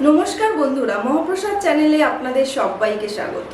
নমস্কার বন্ধুরা, মহাপ্রসাদ চ্যানেলে আপনাদের সবাইকে স্বাগত।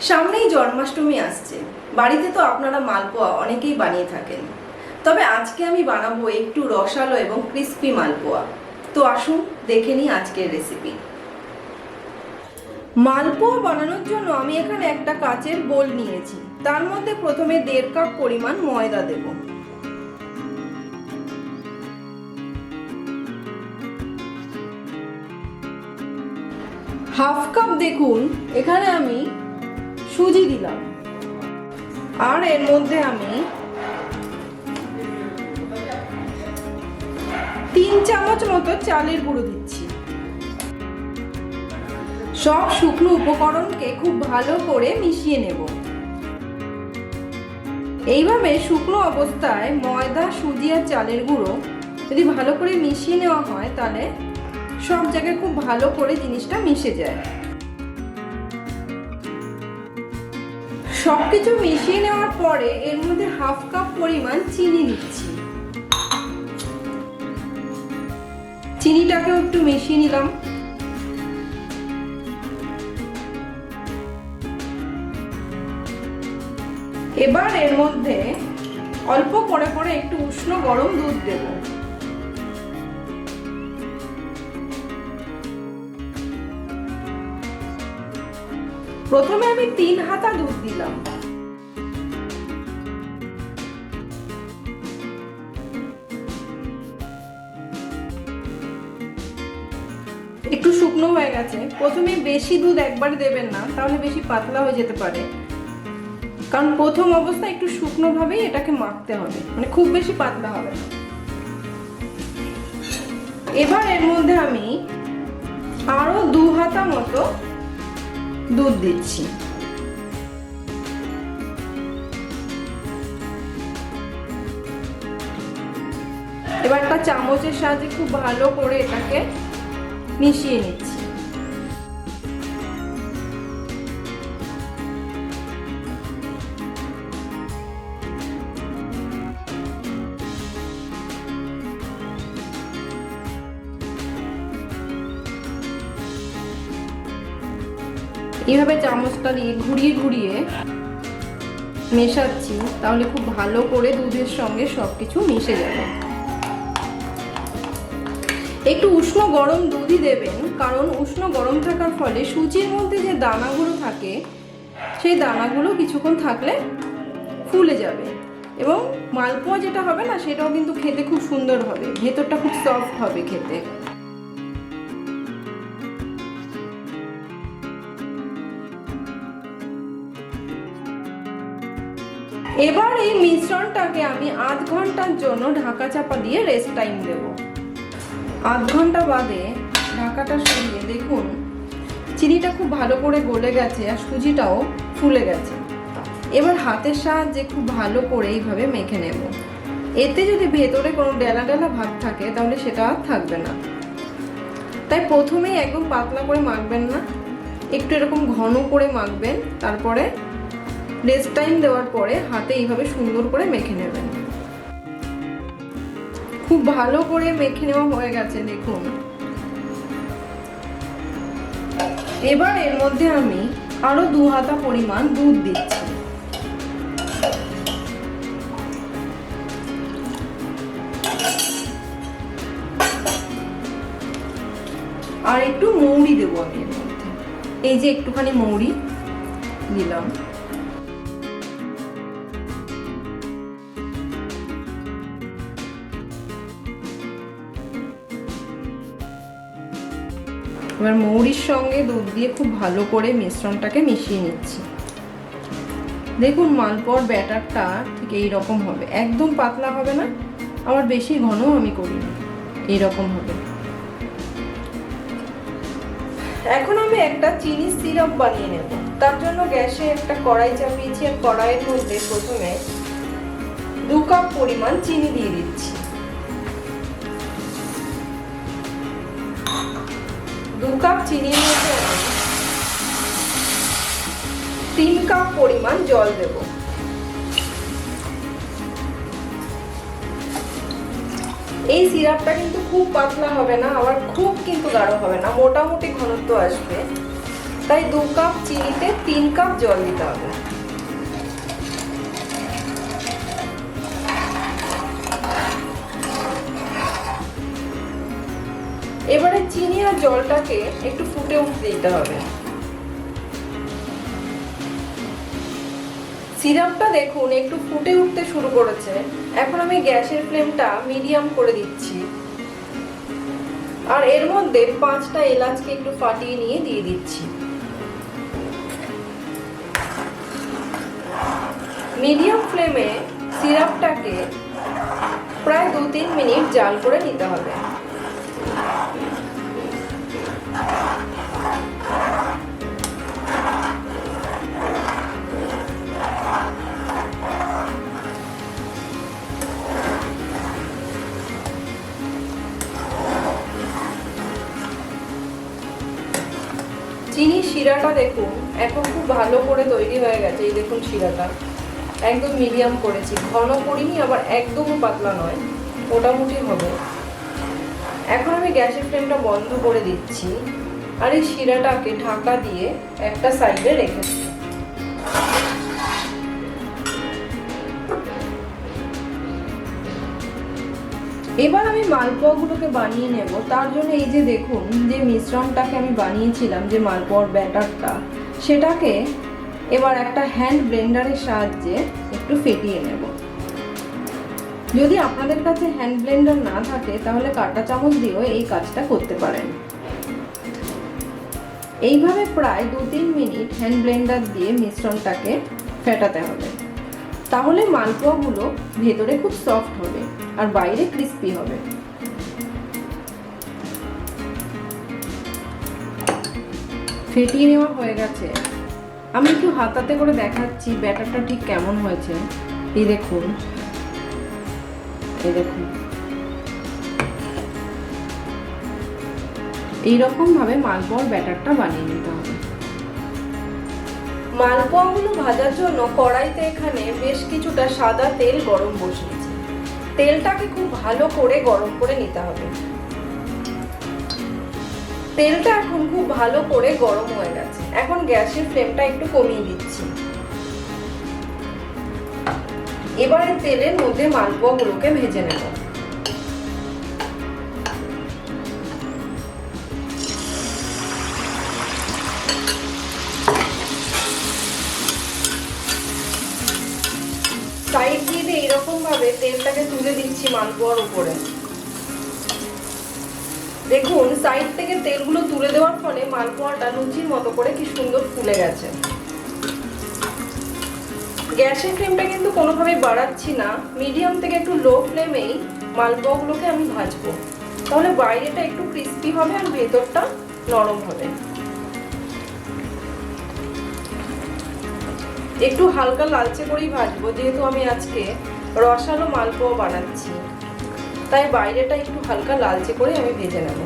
সামনেই জন্মাষ্টমী আসছে। বাড়িতে তো আপনারা মালপোয়া অনেকেই বানিয়ে থাকেন। তবে আজকে আমি বানাবো একটু রসালো এবং ক্রিস্পি মালপোয়া। তো আসুন, দেখে নিই আজকের রেসিপি। মালপোয়া বানানোর জন্য আমি এখানে একটা কাচের বোল নিয়েছি। তার মধ্যে প্রথমে দেড় কাপ পরিমাণ ময়দা দেবো। হাফ কাপ দেখুন, এখানে আমি সুজি দিলাম। আর এর মধ্যে আমি তিন চামচ মতো চালের গুঁড়ো দিচ্ছি। সব শুকনো উপকরণকে খুব ভালো করে মিশিয়ে নেব। এইভাবে শুকনো অবস্থায় ময়দা, সুজি আর চালের গুঁড়ো যদি ভালো করে মিশিয়ে নেওয়া হয়, তাহলে সব জায়গায় খুব ভালো করে জিনিসটা মিশে যায়। সবকিছু মিশিয়ে নেওয়ার পরে এর মধ্যে হাফ কাপ পরিমাণ চিনি দিচ্ছি। চিনিটাকেও একটু মিশিয়ে নিলাম। এবার এর মধ্যে অল্প করে করে একটু উষ্ণ গরম দুধ দেবো। প্রথমে আমি তিন হাতা দুধ দিলাম। একটু শুকনো হয়ে গেছে। প্রথমে বেশি দুধ একবার দেবেন না, তাহলে বেশি পাতলা হয়ে যেতে পারে। কারণ প্রথম অবস্থায় একটু শুকনো ভাবেই এটাকে মাখতে হবে মানে খুব বেশি পাতলা হবে এবার এর মধ্যে আমি আরও দু হাতা মতো দুধ দিচ্ছি। এবার একটা চামচের সাহায্যে খুব ভালো করে এটাকে মিশিয়ে নিচ্ছি। এইভাবে চামচটা দিয়ে ঘুরিয়ে ঘুরিয়ে মেশাচ্ছি, তাহলে খুব ভালো করে দুধের সঙ্গে সব কিছু মিশে যাবে। একটু উষ্ণ গরম দুধই দেবেন, কারণ উষ্ণ গরম থাকার ফলে সুজির মধ্যে যে দানাগুলো থাকে, সেই দানাগুলো কিছুক্ষণ থাকলে ফুলে যাবে। এবং মালপোয়া যেটা হবে না, সেটাও কিন্তু খেতে খুব সুন্দর হবে, ভেতরটা খুব সফট হবে খেতে। এবার এই মিশ্রণটাকে আমি আধ ঘণ্টার জন্য ঢাকা চাপা দিয়ে রেস্ট টাইম দেব। আধ ঘণ্টা বাদে ঢাকাটা সরিয়ে দেখুন, চিনিটা খুব ভালো করে গলে গেছে আর সুজিটাও ফুলে গেছে। এবার হাতের সাহায্যে খুব ভালো করে এইভাবে মেখে নেব। এতে যদি ভেতরে কোনো ডেলা ডেলা ভাব থাকে, তাহলে সেটা আর থাকবে না। তাই প্রথমেই একদম পাতলা করে মাখবেন না, একটু এরকম ঘন করে মাখবেন, তারপরে রেস্ট টাইম দেওয়ার পরে হাতে এইভাবে সুন্দর করে মেখে নেবেন। খুব ভালো করে মেখে নেওয়া হয়ে গেছে, দেখুন। এবার এর মধ্যে আমি আরও দু হাতা পরিমাণ দুধ দিচ্ছি। আর একটু মৌরি দেবো আমি এর মধ্যে। এই যে একটুখানি মৌরি দিলাম। এবার মৌরির সঙ্গে দুধ দিয়ে খুব ভালো করে মিশ্রণটাকে মিশিয়ে নিচ্ছি। দেখুন মালপোয়ার ব্যাটারটা ঠিক এই রকম হবে। একদম পাতলা হবে না, আবার বেশি ঘনও আমি করিনি, এইরকম হবে। এখন আমি একটা চিনি সিরাপ বানিয়ে নেব। তার জন্য গ্যাসে একটা কড়াই চাপিয়েছি আর কড়াইয়ের মধ্যে প্রথমে দু কাপ পরিমাণ চিনি দিয়ে দিচ্ছি। মধ্যে আমি তিন কাপ পরিমাণ জল দেব। এই সিরাপটা কিন্তু খুব পাতলা হবে না, আবার খুব কিন্তু গাঢ় হবে না, মোটামুটি ঘনত্ব আসবে। তাই দু কাপ চিনিতে তিন কাপ জল দিতে হবে। এবারে চিনি আর জলটাকে একটু ফুটে উঠতে দিতে হবে। সিরাপটা দেখুন, একটু ফুটে উঠতে শুরু করেছে। এখন আমি গ্যাসের ফ্লেমটা মিডিয়াম করে দিচ্ছি। আর এর মধ্যে পাঁচটা এলাচকে একটু ফাটিয়ে নিয়ে দিয়ে দিচ্ছি। মিডিয়াম ফ্লেমে সিরাপটাকে প্রায় দু তিন মিনিট জাল করে নিতে হবে। শিরাটা দেখুন, এখন খুব ভালো করে তৈরি হয়ে গেছে, এই দেখুন শিরাটা। একদম মিডিয়াম করেছি, ঘন করিনি, আবার একদমও পাতলা নয়, মোটামুটি হবে। এখন আমি গ্যাসের ফ্লেমটা বন্ধ করে দিচ্ছি, আর এই শিরাটাকে ঢাকা দিয়ে একটা সাইডে রেখেছি এবার আমি মালপোয়াগুলোকে বানিয়ে নেব। তার জন্য এই যে দেখুন, যে মিশ্রণটাকে আমি বানিয়েছিলাম, যে মালপোয়ার ব্যাটারটা, সেটাকে এবার একটা হ্যান্ড ব্লেন্ডারের সাহায্যে একটু ফেটিয়ে নেব। যদি আপনাদের কাছে হ্যান্ড ব্লেন্ডার না থাকে, তাহলে কাঁটা চামচ দিয়েও এই কাজটা করতে পারেন। এইভাবে প্রায় দু তিন মিনিট হ্যান্ড ব্লেন্ডার দিয়ে মিশ্রণটাকে ফেটাতে হবে। তাহলে মালপোয়াগুলো ভেতরে খুব সফট হবে আর বাইরে ক্রিস্পি হবে। ফেটিয়ে নেওয়া হয়ে গেছে। আমি একটু হাতাতে করে দেখাচ্ছি ব্যাটারটা ঠিক কেমন হয়েছে। এই দেখুন। এই দেখুন। এইরকম ভাবে মালপোয়ার ব্যাটারটা বানিয়ে নিতে হবে। মালপোয়াগুলো ভাজার জন্য কড়াইতে এখানে বেশ কিছুটা সাদা তেল গরম বসিয়েছি। তেলটাকে খুব ভালো করে গরম করে নিতে হবে। তেলটা এখন খুব ভালো করে গরম হয়ে গেছে। এখন গ্যাসের ফ্লেমটা একটু কমিয়ে দিচ্ছি। এবারে তেলের মধ্যে মালপোয়াগুলোকে ভেজে নেব। সাইড দিয়ে দিয়ে এরকম ভাবে তেলটাকে তুলে দিচ্ছি মালপোয়ার উপরে। দেখুন সাইড থেকে তেলগুলো তুলে দেওয়ার ফলে মালপোয়াটা লুচির মতো করে কি সুন্দর ফুলে গেছে। গ্যাসের ফ্লেমটা কিন্তু কোনোভাবেই বাড়াচ্ছি না। মিডিয়াম থেকে একটু লো ফ্লেমেই মালপোয়াগুলোকে আমি ভাজবো। তাহলে বাইরেটা একটু ক্রিস্পি হবে আর ভেতরটা নরম হবে। একটু হালকা লালচে করেই ভাজবো, যেহেতু আমি আজকে রসালো মালপোয়া বানাচ্ছি। তাই বাইরেটা একটু হালকা লালচে করে আমি ভেজে নেব।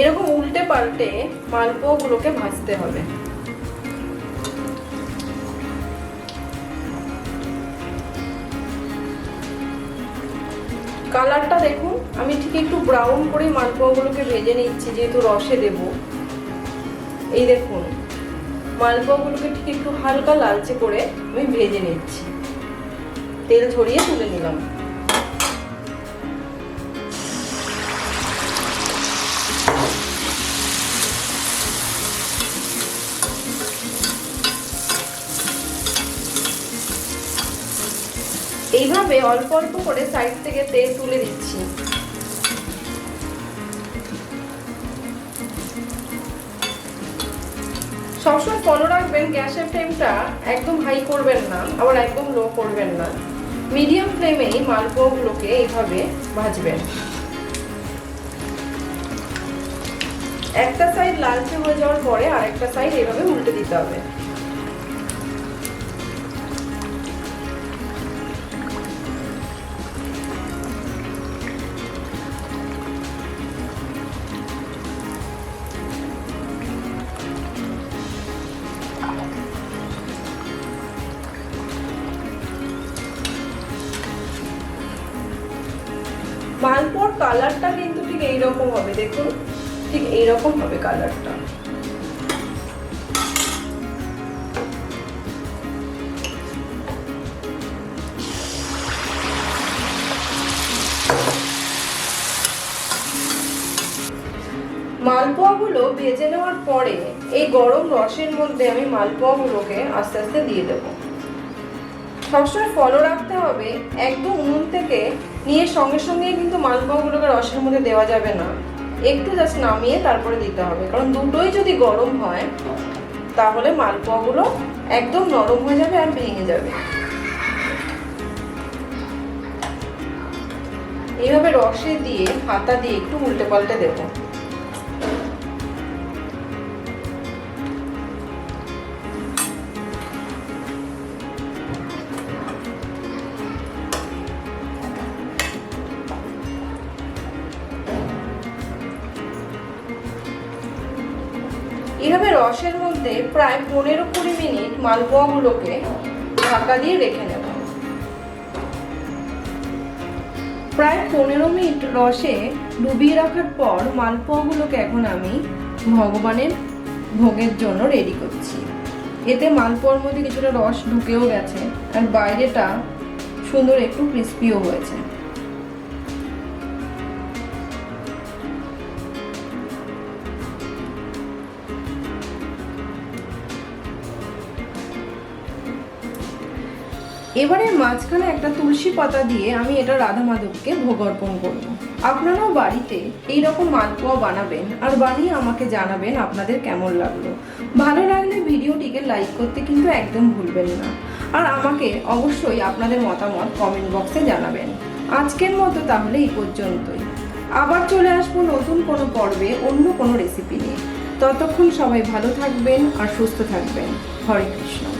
এরকম উল্টে পাল্টে মালপোয়াগুলোকে ভাজতে হবে। কালারটা দেখুন, আমি ঠিক একটু ব্রাউন করে মালপোয়াগুলোকে ভেজে নিচ্ছি, যেহেতু রসে দেব। এই দেখুন, মালপোয়াগুলোকে ঠিক একটু হালকা লালচে করে আমি ভেজে নিচ্ছি। তেল ঝরিয়ে তুলে নিলাম। এইভাবে অল্প অল্প করে সাইড থেকে তেল তুলে দিচ্ছি। সবসময় ফলো রাখবেন গ্যাসের ফ্লেমটা একদম হাই করবেন না, আবার একদম লো করবেন না। মিডিয়াম ফ্লেমেই মালপোয়াগুলোকে এইভাবে ভাজবেন। একটা সাইড লালচে হয়ে যাওয়ার পরে আরেকটা সাইড এইভাবে উল্টে দিতে হবে। মালপোয়ার কালারটা কিন্তু ঠিক এইরকম হবে, দেখুন। ঠিক এইরকম হবে কালারটা। মালপোয়াগুলো ভেজে নেওয়ার পরে এই গরম রসের মধ্যে আমি মালপোয়াগুলোকে আস্তে আস্তে দিয়ে দেবো। সবসময় ফলো রাখতে হবে, একদম উনুন থেকে নিয়ে সঙ্গে সঙ্গে কিন্তু মালপোয়াগুলোকে রসের মধ্যে দেওয়া যাবে না। একটু জাস্ট নামিয়ে তারপরে দিতে হবে। কারণ দুটোই যদি গরম হয়, তাহলে মালপোয়াগুলো একদম নরম হয়ে যাবে আর ভেঙে যাবে। এইভাবে রসে দিয়ে, হাতা দিয়ে একটু উল্টে পাল্টে দেবো। প্রায় পনেরো কুড়ি মিনিট মালপোয়াগুলোকে ঢাকা দিয়ে রেখে নেব প্রায় পনেরো মিনিট রসে ডুবিয়ে রাখার পর মালপোয়াগুলোকে এখন আমি ভগবানের ভোগের জন্য রেডি করছি। এতে মালপোয়ার মধ্যে কিছুটা রস ঢুকেও গেছে আর বাইরেটা সুন্দর একটু ক্রিস্পিও হয়েছে। এবারে মাঝখানে একটা তুলসী পাতা দিয়ে আমি এটা রাধা মাধবকে ভোগ অর্পণ করব। আপনারাও বাড়িতে এই রকম মালপোয়া বানাবেন আর বানিয়ে আমাকে জানাবেন আপনাদের কেমন লাগল। ভালো লাগলে ভিডিওটিকে লাইক করতে কিন্তু একদম ভুলবেন না। আর আমাকে অবশ্যই আপনাদের মতামত কমেন্ট বক্সে জানাবেন। আজকের মতো তাহলে এই পর্যন্তই। আবার চলে আসব নতুন কোনো পর্বে অন্য কোনো রেসিপি নিয়ে। ততক্ষণ সবাই ভালো থাকবেন আর সুস্থ থাকবেন। হরে কৃষ্ণ।